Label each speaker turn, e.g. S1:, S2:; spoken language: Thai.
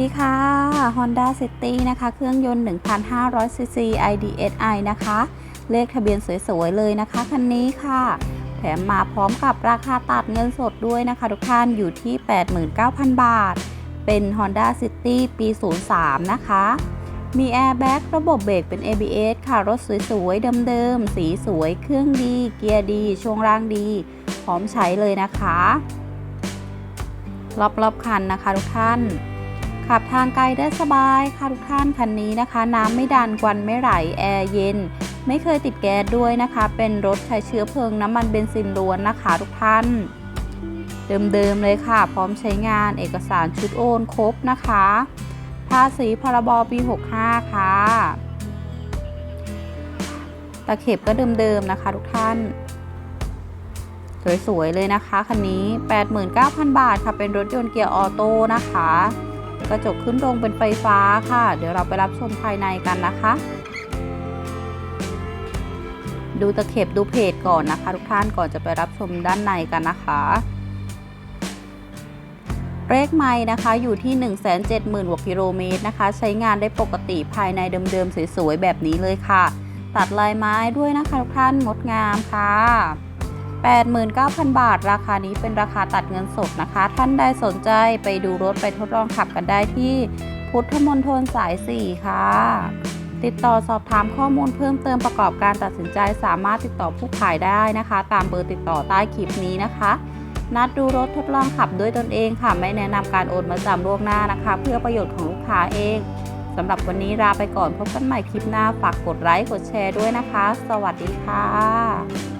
S1: ดีค่ะ Honda City นะคะ เครื่องยนต์ 1,500cc IDSI นะคะ เลขทะเบียนสวย ๆ เลยนะคะ คันนี้ค่ะ แถมมาพร้อมกับราคาตัดเงินสดด้วยนะคะ ทุกท่านอยู่ที่ 89,000 บาท เป็น Honda City ปี 03 นะคะ มีแอร์แบ็กระบบเบรกเป็น ABS ค่ะ รถสวย ๆ เดิม ๆ สีสวย เครื่องดี เกียร์ดี ช่วงล่างดี พร้อมใช้เลยนะคะ รอบ ๆ คันนะคะทุกท่าน ขับทางไกลได้สบายค่ะทุกท่านคันนี้นะคะ น้ำไม่ดันควันไม่ไหลแอร์เย็น ไม่เคยติดแก๊สด้วยนะคะ เป็นรถใช้เชื้อเพลิงน้ำมันเบนซินล้วนนะคะ ทุกท่าน เดิมๆเลยค่ะ พร้อมใช้งานเอกสารชุดโอนครบนะคะภาษีพรบปี 65 ค่ะ ตะเข็บก็เดิมๆนะคะทุกท่าน สวยๆเลยนะคะคันนี้ 89,000 บาทค่ะ เป็นรถยนต์เกียร์ออโต้นะคะ กระจกขึ้นตรงเป็นไฟฟ้าค่ะ เดี๋ยวเราไปรับชมภายในกันนะคะ ดูตะเข็บดูเพจก่อนนะคะ ทุกท่านก่อนจะไปรับชมด้านในกันนะคะเลขไม้นะคะอยู่ที่ 170,000กว่ากิโลเมตรนะคะ ใช้งานได้ปกติภายในเดิมๆ สวยๆ แบบนี้เลยค่ะ ตัดลายไม้ด้วยนะคะทุกท่านงดงามค่ะ 89,000 บาท ราคานี้เป็นราคาตัดเงินสดนะคะ ท่านใดสนใจไปดูรถไปทดลองขับกันได้ที่พุทธมณฑลสาย 4 ค่ะ ติดต่อสอบถามข้อมูลเพิ่มเติมประกอบการตัดสินใจสามารถติดต่อผู้ขายได้นะคะ ตามเบอร์ติดต่อใต้คลิปนี้นะคะ นัดดูรถทดลองขับด้วยตนเองค่ะ ไม่แนะนำการโอนมาจำล่วงหน้านะคะ เพื่อประโยชน์ของลูกค้าเองสำหรับวันนี้ลาไปก่อนพบกันใหม่คลิปหน้าฝากกดไลค์กดแชร์ด้วยนะคะ สวัสดีค่ะ